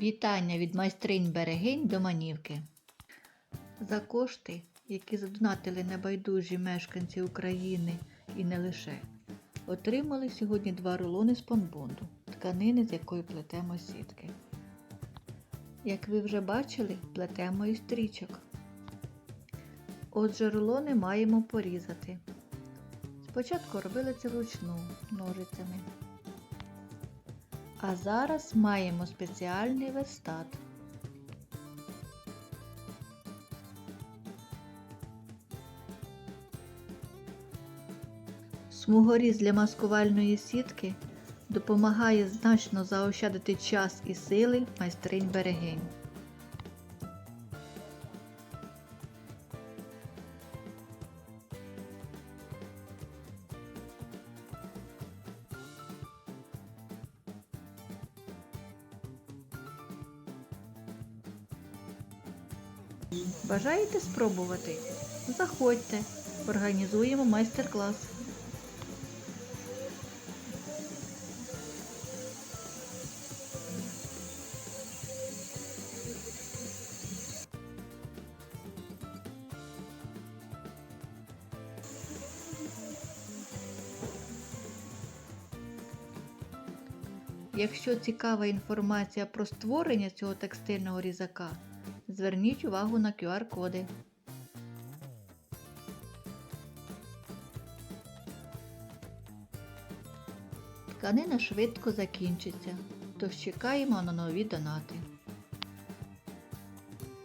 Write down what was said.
Вітання від майстринь берегинь до манівки. За кошти, які задонатили небайдужі мешканці України і не лише, отримали сьогодні два рулони спонбонду, тканини, з якої плетемо сітки. Як ви вже бачили, плетемо із стрічок. Отже, рулони маємо порізати. Спочатку робили це вручну ножицями. А зараз маємо спеціальний верстат. Смугоріз для маскувальної сітки допомагає значно заощадити час і сили майстринь берегинь. Бажаєте спробувати? Заходьте, організуємо майстер-клас. Якщо цікава інформація про створення цього текстильного різака, зверніть увагу на QR-коди. Тканина швидко закінчиться, тож чекаємо на нові донати.